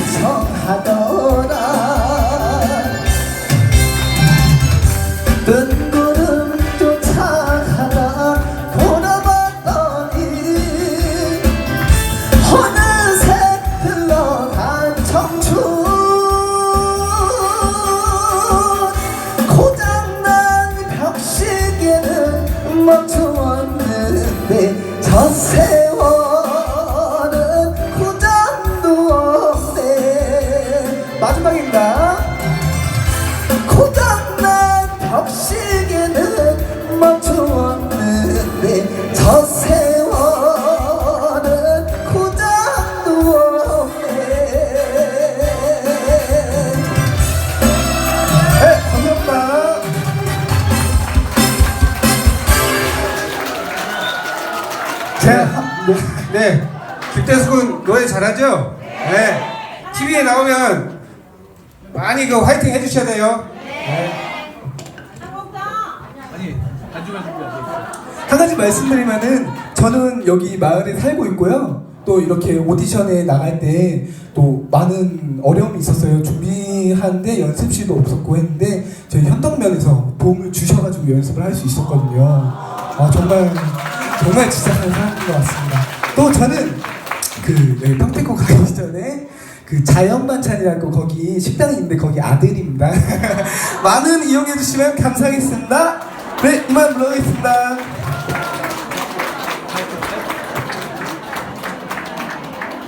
우정하더라. 뜬 구름 쫓아가다 돌아봤더니. 어느새 흘러간 청춘. 고장난 벽시계는 멈추었는데 저세 자, 네. 김태수 군 노래 잘하죠? 네. TV에 나오면 많이 그 화이팅 해주셔야 돼요. 한 가지 말씀드리면은 저는 여기 마을에 살고 있고요. 또 이렇게 오디션에 나갈 때 또 많은 어려움이 있었어요. 준비하는데 연습실도 없었고 했는데 저희 현덕면에서 도움을 주셔가지고 연습을 할 수 있었거든요. 아 정말 정말 진짜 감사한 것 같습니다. 또 저는 그 여기 평택고 가기 전에 그 자연 반찬이라고 거기 식당이 있는데 거기 아들입니다. 많은 이용해 주시면 감사하겠습니다. 네 이만 물러가겠습니다.